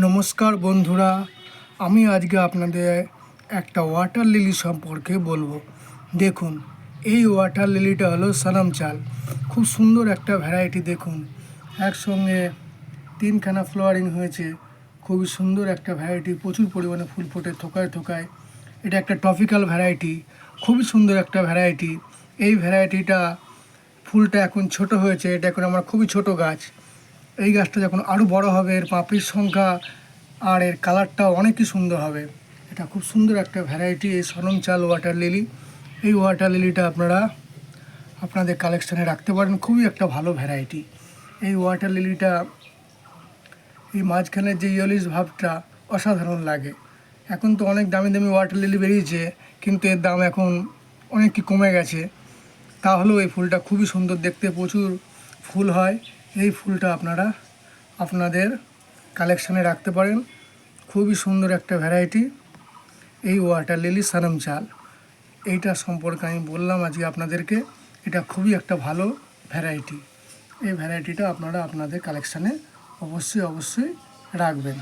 নমস্কার বন্ধুরা, আমি আজকে আপনাদের একটা ওয়াটার লিলি সম্পর্কে বলব। দেখুন, এই ওয়াটার লিলিটা হলো সানাম চাল। খুব সুন্দর একটা ভ্যারাইটি দেখুন। একসঙ্গে তিনখানা ফ্লোয়ারিং হয়েছে। খুবই সুন্দর একটা ভ্যারাইটি প্রচুর পরিমাণে ফুল ফোটে থোকায় থোকায়। এটা একটা টপিক্যাল ভ্যারাইটি খুবই সুন্দর একটা ভ্যারাইটি এই ভ্যারাইটিটা ফুলটা এখন ছোট হয়েছে, এটা এখন আমার খুবই ছোট গাছ। এই গাছটা যখন আরও বড় হবে, এর পাপড়ির সংখ্যা আর এর কালারটাও অনেকই সুন্দর হবে। এটা খুব সুন্দর একটা ভ্যারাইটি এই সনম চাল ওয়াটার লিলি এই ওয়াটার লিলিটা আপনারা আপনাদের কালেকশানে রাখতে পারেন, খুবই একটা ভালো ভ্যারাইটি এই ওয়াটার লিলিটা এই মাঝখানের যে ইয়েলিশ ভাবটা অসাধারণ লাগে। এখন তো অনেক দামি দামি ওয়াটার লিলি বেরিয়েছে, কিন্তু এর দাম এখন অনেকই কমে গেছে। তাহলেও এই ফুলটা খুবই সুন্দর দেখতে, প্রচুর ফুল হয়। এই ফুলটা আপনারা আপনাদের কালেকশানে রাখতে পারেন। খুবই সুন্দর একটা ভ্যারাইটি এই ওয়াটার লিলি সানাম চাল এইটা সম্পর্কে আমি বললাম আজকে আপনাদেরকে, এটা খুবই একটা ভালো ভ্যারাইটি এই ভ্যারাইটিটা আপনারা আপনাদের কালেকশানে অবশ্যই অবশ্যই রাখবেন।